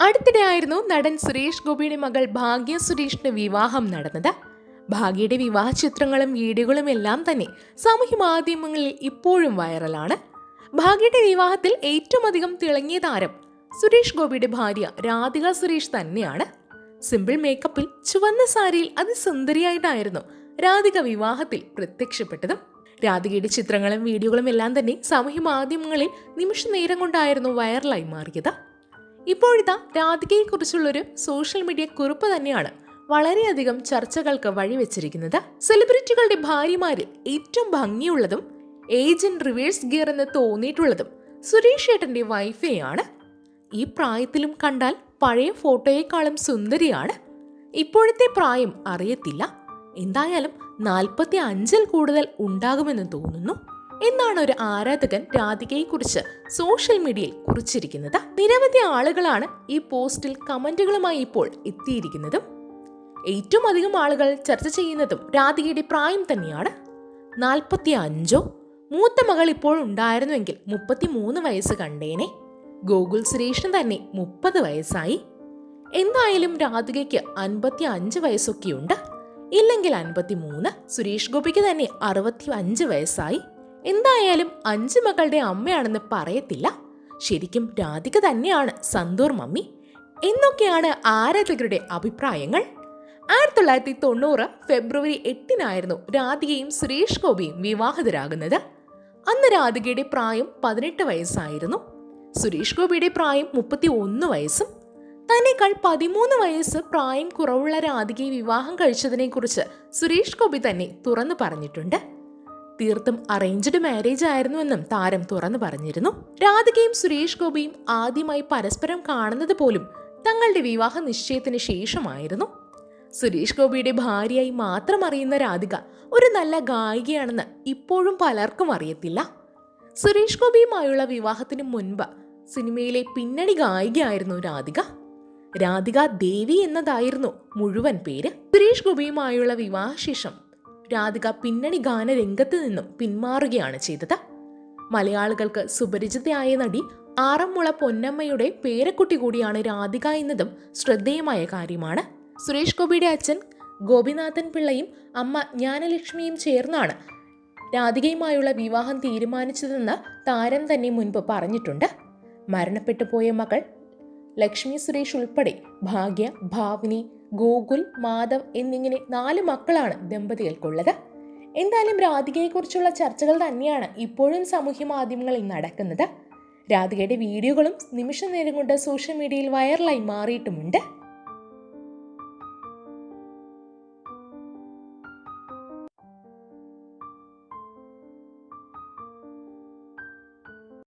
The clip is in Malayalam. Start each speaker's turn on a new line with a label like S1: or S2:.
S1: അടുത്തിടെയായിരുന്നു നടൻ സുരേഷ് ഗോപിയുടെ മകൾ ഭാഗ്യ സുരേഷിന്റെ വിവാഹം നടന്നത്. ഭാഗ്യയുടെ വിവാഹ ചിത്രങ്ങളും വീഡിയോകളും എല്ലാം തന്നെ സാമൂഹ്യ മാധ്യമങ്ങളിൽ ഇപ്പോഴും വൈറലാണ്. ഭാഗ്യയുടെ വിവാഹത്തിൽ ഏറ്റവും അധികം തിളങ്ങിയ താരം സുരേഷ് ഗോപിയുടെ ഭാര്യ രാധിക സുരേഷ് തന്നെയാണ്. സിമ്പിൾ മേക്കപ്പിൽ ചുവന്ന സാരിയിൽ അതിസുന്ദരിയായിട്ടായിരുന്നു രാധിക വിവാഹത്തിൽ പ്രത്യക്ഷപ്പെട്ടതും. രാധികയുടെ ചിത്രങ്ങളും വീഡിയോകളും എല്ലാം തന്നെ സാമൂഹ്യ മാധ്യമങ്ങളിൽ നിമിഷ നേരം കൊണ്ടായിരുന്നു വൈറലായി മാറിയത്. ഇപ്പോഴിതാ രാധികയെക്കുറിച്ചുള്ളൊരു സോഷ്യൽ മീഡിയ കുറിപ്പ് തന്നെയാണ് വളരെയധികം ചർച്ചകൾക്ക് വഴിവെച്ചിരിക്കുന്നത്. സെലിബ്രിറ്റികളുടെ ഭാര്യമാരിൽ ഏറ്റവും ഭംഗിയുള്ളതും ഏജന്റ് റിവേഴ്സ് ഗിയർ എന്ന് തോന്നിയിട്ടുള്ളതും സുരേഷ് ഏട്ടന്റെ വൈഫെയാണ്. ഈ പ്രായത്തിലും കണ്ടാൽ പഴയ ഫോട്ടോയെക്കാളും സുന്ദരിയാണ്. ഇപ്പോഴത്തെ പ്രായം അറിയത്തില്ല. എന്തായാലും നാൽപ്പത്തി അഞ്ചിൽ കൂടുതൽ ഉണ്ടാകുമെന്ന് തോന്നുന്നു. എന്നാണ് ഒരു ആരാധകൻ രാധികയെ കുറിച്ച് സോഷ്യൽ മീഡിയയിൽ കുറിച്ചിരിക്കുന്നത്. നിരവധി ആളുകളാണ് ഈ പോസ്റ്റിൽ കമന്റുകളുമായി ഇപ്പോൾ എത്തിയിരിക്കുന്നതും. ഏറ്റവും അധികം ആളുകൾ ചർച്ച ചെയ്യുന്നതും രാധികയുടെ പ്രായം തന്നെയാണ്. നാൽപ്പത്തി അഞ്ചോ മൂത്ത മകൾ ഇപ്പോൾ ഉണ്ടായിരുന്നുവെങ്കിൽ മുപ്പത്തി മൂന്ന് വയസ്സ് കണ്ടേനെ. ഗോകുൽ സുരേഷിന് തന്നെ മുപ്പത് വയസ്സായി. എന്തായാലും രാധികയ്ക്ക് അൻപത്തി അഞ്ച് വയസ്സൊക്കെയുണ്ട്. ഇല്ലെങ്കിൽ അൻപത്തി മൂന്ന് സുരേഷ് ഗോപിക്ക് തന്നെ അറുപത്തി അഞ്ച് വയസ്സായി. എന്തായാലും അഞ്ച് മക്കളുടെ അമ്മയാണെന്ന് പറയത്തില്ല. ശരിക്കും രാധിക തന്നെയാണ് സന്തൂർ മമ്മി. എന്നൊക്കെയാണ് ആരാധകരുടെ അഭിപ്രായങ്ങൾ. ആയിരത്തി തൊള്ളായിരത്തി തൊണ്ണൂറ് ഫെബ്രുവരി എട്ടിനായിരുന്നു രാധികയും സുരേഷ് ഗോപിയും വിവാഹിതരാകുന്നത്. അന്ന് രാധികയുടെ പ്രായം പതിനെട്ട് വയസ്സായിരുന്നു. സുരേഷ് ഗോപിയുടെ പ്രായം മുപ്പത്തി ഒന്ന് വയസ്സും തന്നെക്കാൾ പതിമൂന്ന് വയസ്സ് പ്രായം കുറവുള്ള രാധികയെ വിവാഹം കഴിച്ചതിനെക്കുറിച്ച് സുരേഷ് ഗോപി തന്നെ തുറന്നു പറഞ്ഞിട്ടുണ്ട്. തീർത്തും അറേഞ്ച്ഡ് മാരേജ് ആയിരുന്നുവെന്നും താരം തുറന്നു പറഞ്ഞിരുന്നു. രാധികയും സുരേഷ് ഗോപിയും ആദ്യമായി പരസ്പരം കാണുന്നത് പോലും തങ്ങളുടെ വിവാഹ നിശ്ചയത്തിന് ശേഷമായിരുന്നു. സുരേഷ് ഗോപിയുടെ ഭാര്യയായി മാത്രം അറിയുന്ന രാധിക ഒരു നല്ല ഗായികയാണെന്ന് ഇപ്പോഴും പലർക്കും അറിയത്തില്ല. സുരേഷ് ഗോപിയുമായുള്ള വിവാഹത്തിന് മുൻപ് സിനിമയിലെ പിന്നണി ഗായികയായിരുന്നു രാധിക. രാധിക ദേവി എന്നതായിരുന്നു മുഴുവൻ പേര്. സുരേഷ് ഗോപിയുമായുള്ള വിവാഹശേഷം രാധിക പിന്നണി ഗാന രംഗത്ത് നിന്നും പിന്മാറുകയാണ് ചെയ്തത്. മലയാളികൾക്ക് സുപരിചിതയായ നടി ആറന്മുള പൊന്നമ്മയുടെ പേരക്കുട്ടി കൂടിയാണ് രാധിക എന്നതും ശ്രദ്ധേയമായ കാര്യമാണ്. സുരേഷ് ഗോപിയുടെ അച്ഛൻ ഗോപിനാഥൻ പിള്ളയും അമ്മ ജ്ഞാനലക്ഷ്മിയും ചേർന്നാണ് രാധികയുമായുള്ള വിവാഹം തീരുമാനിച്ചതെന്ന് താരം തന്നെ മുൻപ് പറഞ്ഞിട്ടുണ്ട്. മരണപ്പെട്ടു പോയ മകൾ ലക്ഷ്മി സുരേഷ് ഉൾപ്പെടെ ഭാഗ്യ ഭാവനി ഗോകുൽ മാധവ് എന്നിങ്ങനെ നാല് മക്കളാണ് ദമ്പതികൾക്കുള്ളത്. എന്തായാലും രാധികയെക്കുറിച്ചുള്ള ചർച്ചകൾ തന്നെയാണ് ഇപ്പോഴും സാമൂഹ്യ മാധ്യമങ്ങളിൽ നടക്കുന്നത്. രാധികയുടെ വീഡിയോകളും നിമിഷ നേരം കൊണ്ട് സോഷ്യൽ മീഡിയയിൽ വൈറലായി മാറിയിട്ടുമുണ്ട്.